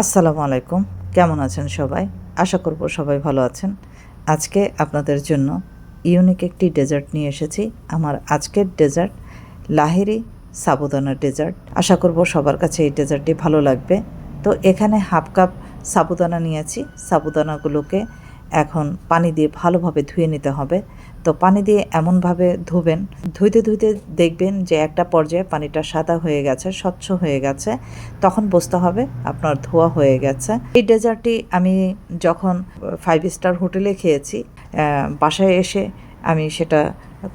আসসালামু আলাইকুম। কেমন আছেন সবাই? আশা করব সবাই ভালো আছেন। আজকে আপনাদের জন্য ইউনিক একটি ডেজার্ট নিয়ে এসেছি। আমার আজকের ডেজার্ট লাহেরি সাবুদানা ডেজার্ট আশা করব সবার কাছে এই ডেজার্টটি ভালো লাগবে। তো এখানে হাফ কাপ সাবুদানা নিয়েছি। সাবুদানাগুলোকে এখন পানি দিয়ে ভালোভাবে ধুয়ে নিতে হবে। তো পানি দিয়ে এমনভাবে ধুবেন, ধুইতে ধুইতে দেখবেন যে একটা পর্যায়ে পানিটা সাদা হয়ে গেছে, স্বচ্ছ হয়ে গেছে। তখন বুঝতে হবে আপনার ধোয়া হয়ে গেছে। এই ডেজার্টটি আমি যখন ফাইভ স্টার হোটেলে খেয়েছি বাসায় এসে আমি সেটা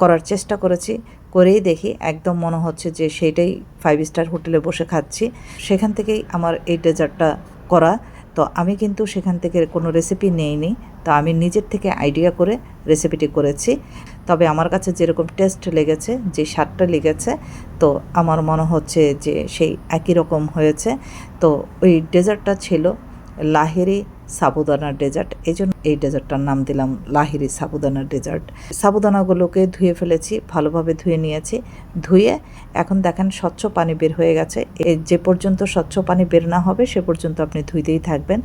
করার চেষ্টা করেছি। করেই দেখি একদম মনে হচ্ছে যে সেইটাই ফাইভ স্টার হোটেলে বসে খাচ্ছি। সেখান থেকেই আমার এই ডেজার্টটা করা। তো আমি কিন্তু সেখান থেকে কোনো রেসিপি নেইনি। তো আমি নিজের থেকে আইডিয়া করে রেসিপিটি করেছি। তবে আমার কাছে যেরকম টেস্ট লেগেছে, যে স্বাদটা লেগেছে, তো আমার মনে হচ্ছে যে সেই একই রকম হয়েছে। তো ওই ডেজার্টটা ছিল লাহেরি সাবুদানার ডেজার্ট। এই জন্য এই ডেজার্টটার নাম দিলাম লাহিরি সাবুদানার ডেজার্ট। সাবুদানাগুলোকে ধুয়ে ফেলেছি, ভালোভাবে ধুয়ে নিয়েছি। ধুয়ে এখন দেখেন স্বচ্ছ পানি বের হয়ে গেছে। যে পর্যন্ত স্বচ্ছ পানি বের না হবে, সে পর্যন্ত আপনি ধুইতেই থাকবেন।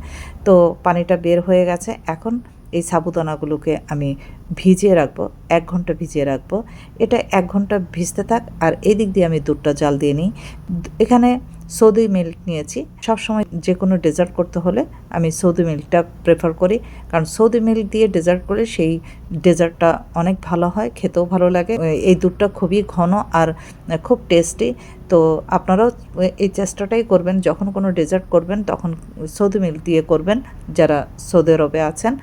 তো পানিটা বের হয়ে গেছে। এখন এই সাবুদানাগুলোকে আমি ভিজিয়ে রাখব, এক ঘণ্টা ভিজিয়ে রাখব। এটা এক ঘণ্টা ভিজতে থাক আর এই দিক দিয়ে আমি দুধটা জাল দিয়ে নিই। এখানে সৌদি মিল্ক নিয়েছি। সবসময় যে কোনো ডেজার্ট করতে হলে আমি সৌদি মিল্কটা প্রেফার করি। কারণ সৌদি মিল্ক দিয়ে ডেজার্ট করে সেই ডেজার্টটা অনেক ভালো হয়, খেতেও ভালো লাগে। এই দুধটা খুবই ঘন আর খুব টেস্টি তো আপনারাও এই চেষ্টাটাই করবেন, যখন কোনো ডেজার্ট করবেন তখন সৌদি মিল্ক দিয়ে করবেন। যারা সৌদি আরবে আছেন,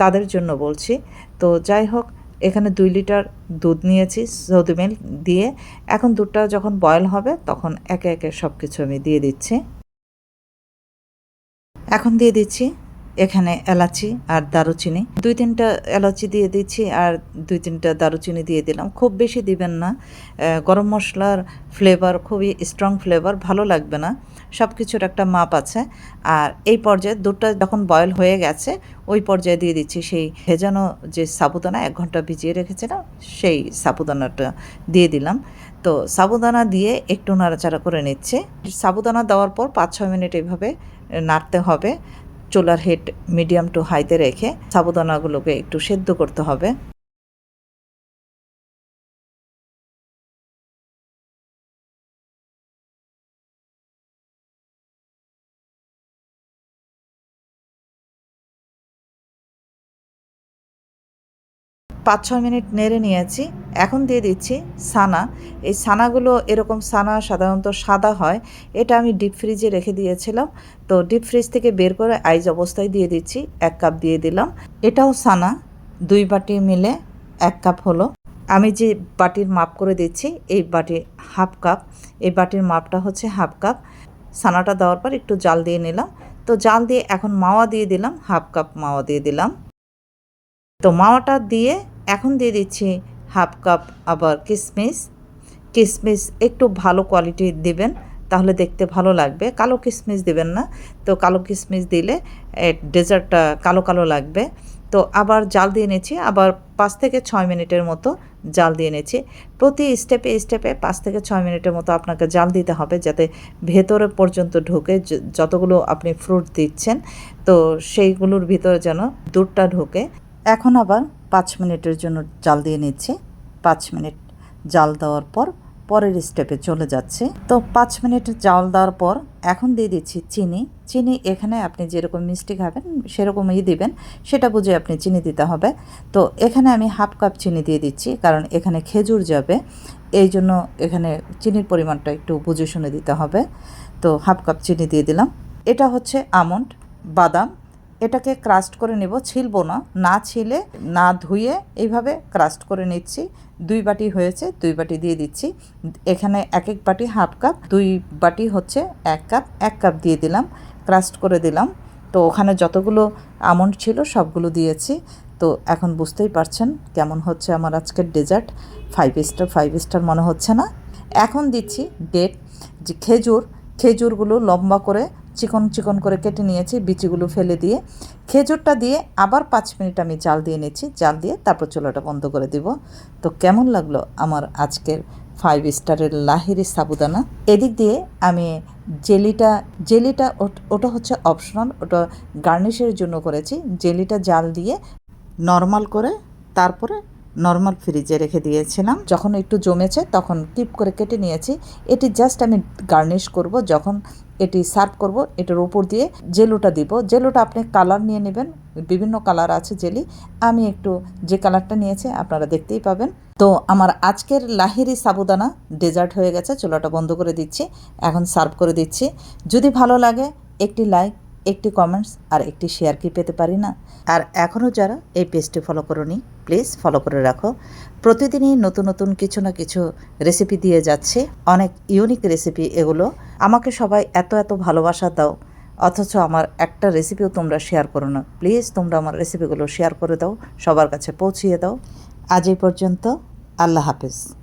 তাদের জন্য বলছি। তো যাই হোক এখানে দুই লিটার দুধ নিয়েছি সৌদি মিল্ক দিয়ে। এখন দুধটা যখন বয়ল হবে, তখন একে একে সব কিছু আমি দিয়ে দিচ্ছি। এখন দিয়ে দিচ্ছি এখানে এলাচি আর দারুচিনি। দুই তিনটা এলাচি দিয়ে দিচ্ছি আর দুই তিনটা দারুচিনি দিয়ে দিলাম। খুব বেশি দিবেন না। গরম মশলার ফ্লেভার খুবই স্ট্রং ফ্লেভার ভালো লাগবে না। সব কিছুর একটা মাপ আছে। আর এই পর্যায়ে দুধটা যখন বয়েল হয়ে গেছে, ওই পর্যায়ে দিয়ে দিচ্ছি সেই ভেজানো যে সাবুদানা, এক ঘণ্টা ভিজিয়ে রেখেছিলাম, সেই সাবুদানাটা দিয়ে দিলাম। তো সাবুদানা দিয়ে একটু নাড়াচাড়া করে নিচ্ছে। সাবুদানা দেওয়ার পর পাঁচ ছয় মিনিট এইভাবে নাড়তে হবে। চুলার হেড মিডিয়াম টু হাইতে রেখে সাবুদানাগুলোকে একটু সেদ্ধ করতে হবে। পাঁচ ছয় মিনিট নেড়ে নিয়েছি। এখন দিয়ে দিচ্ছি সানা। এই সানাগুলো এরকম সানা সাধারণত সাদা হয়। এটা আমি ডিপ ফ্রিজে রেখে দিয়েছিলাম। তো ডিপ ফ্রিজ থেকে বের করে আইজ অবস্থায় দিয়ে দিচ্ছি। এক কাপ দিয়ে দিলাম। এটাও সানা। দুই বাটি মিলে এক কাপ হলো। আমি যে বাটির মাপ করে দিচ্ছি, এই বাটি হাফ কাপ। এই বাটির মাপটা হচ্ছে হাফ কাপ। সানাটা দেওয়ার পর একটু জাল দিয়ে নিলাম। তো জাল দিয়ে এখন মাওয়া দিয়ে দিলাম। হাফ কাপ মাওয়া দিয়ে দিলাম। তো মাওয়াটা দিয়ে এখন দিয়ে দিচ্ছি হাফ কাপ আবার কিশমিশ কিশমিশ একটু ভালো কোয়ালিটি দিবেন, তাহলে দেখতে ভালো লাগবে। কালো কিশমিশ দিবেন না। তো কালো কিশমিশ দিলে ডেজার্টটা কালো কালো লাগবে। তো আবার জাল দিয়ে নিচ্ছি, আবার পাঁচ থেকে ছয় মিনিটের মতো জাল দিয়ে নিচ্ছি। প্রতি স্টেপে স্টেপে পাঁচ থেকে ছয় মিনিটের মতো আপনাকে জাল দিতে হবে যাতে ভেতরে পর্যন্ত ঢোকে যতগুলো আপনি ফ্রুট দিচ্ছেন, তো সেইগুলোর ভিতরে যেন দুধটা ঢোকে। এখন আবার পাঁচ মিনিটের জন্য জাল দিয়ে নিচ্ছি। পাঁচ মিনিট জাল দেওয়ার পর পরের স্টেপে চলে যাচ্ছে। তো পাঁচ মিনিট জাল দেওয়ার পর এখন দিয়ে দিচ্ছি চিনি। চিনি এখানে আপনি যেরকম মিষ্টি খাবেন সেরকমই দিবেন, সেটা বুঝে আপনি চিনি দিতে হবে। তো এখানে আমি হাফ কাপ চিনি দিয়ে দিচ্ছি, কারণ এখানে খেজুর যাবে। এই জন্য এখানে চিনির পরিমাণটা একটু বুঝে শুনে দিতে হবে। তো হাফ কাপ চিনি দিয়ে দিলাম। এটা হচ্ছে আমন্ড, বাদাম এটাকে ক্রাস্ট করে নেব, ছিলবো না না ছিলে, না ধুয়ে এইভাবে ক্রাস্ট করে নিচ্ছি। দুই বাটি হয়েছে, দুই বাটি দিয়ে দিচ্ছি। এখানে এক এক বাটি হাফ কাপ দুই বাটি হচ্ছে এক কাপ এক কাপ দিয়ে দিলাম ক্রাস্ট করে দিলাম। তো ওখানে যতগুলো আমন্ড ছিল সবগুলো দিয়েছি। তো এখন বুঝতেই পারছেন কেমন হচ্ছে আমার আজকের dessert five star five star মনে হচ্ছে না। এখন দিচ্ছি ডেট যে খেজুর, খেজুরগুলো লম্বা করে চিকন চিকন করে কেটে নিয়েছি, বিচিগুলো ফেলে দিয়ে। খেজুরটা দিয়ে আবার পাঁচ মিনিট আমি জাল দিয়ে নিচ্ছি, জাল দিয়ে তারপর চুলাটা বন্ধ করে দিব। তো কেমন লাগল আমার আজকের ফাইভ স্টারের লাহিরি সাবুদানা? এদিক দিয়ে আমি জেলিটা জেলিটা ওটা হচ্ছে অপশনাল ওটা গার্নিশের জন্য করেছি। জেলিটা জাল দিয়ে নর্মাল করে তারপরে নর্মাল ফ্রিজে রেখে দিয়েছিলাম। যখন একটু জমেছে তখন টিপ করে কেটে নিয়েছি। এটি জাস্ট আমি গার্নিশ করব যখন এটি সার্ভ করব, এটার উপর দিয়ে জেলুটা দিব। জেলুটা আপনি কালার নিয়ে নেবেন, বিভিন্ন কালার আছে জেলি। আমি একটু যে কালারটা নিয়েছি আপনারা দেখতেই পাবেন। তো আমার আজকের লাহিরি সাবুদানা ডেজার্ট হয়ে গেছে, চুলাটা বন্ধ করে দিচ্ছি, এখন সার্ভ করে দিচ্ছি। যদি ভালো লাগে একটি লাইক একটি কমেন্টস আর একটি শেয়ার কি পেতে পারি না? আর এখনও যারা এই পেজটি ফলো করনি প্লিজ ফলো করে রাখো। প্রতিদিনই নতুন নতুন কিছু না কিছু রেসিপি দিয়ে যাচ্ছে। অনেক ইউনিক রেসিপি এগুলো। আমাকে সবাই এত এত ভালোবাসা দাও। অথচ আমার একটা রেসিপিও তোমরা শেয়ার করো না। প্লিজ তোমরা আমার রেসিপিগুলো শেয়ার করে দাও। সবার কাছে পৌঁছিয়ে দাও। আজ এই পর্যন্ত আল্লাহ হাফেজ।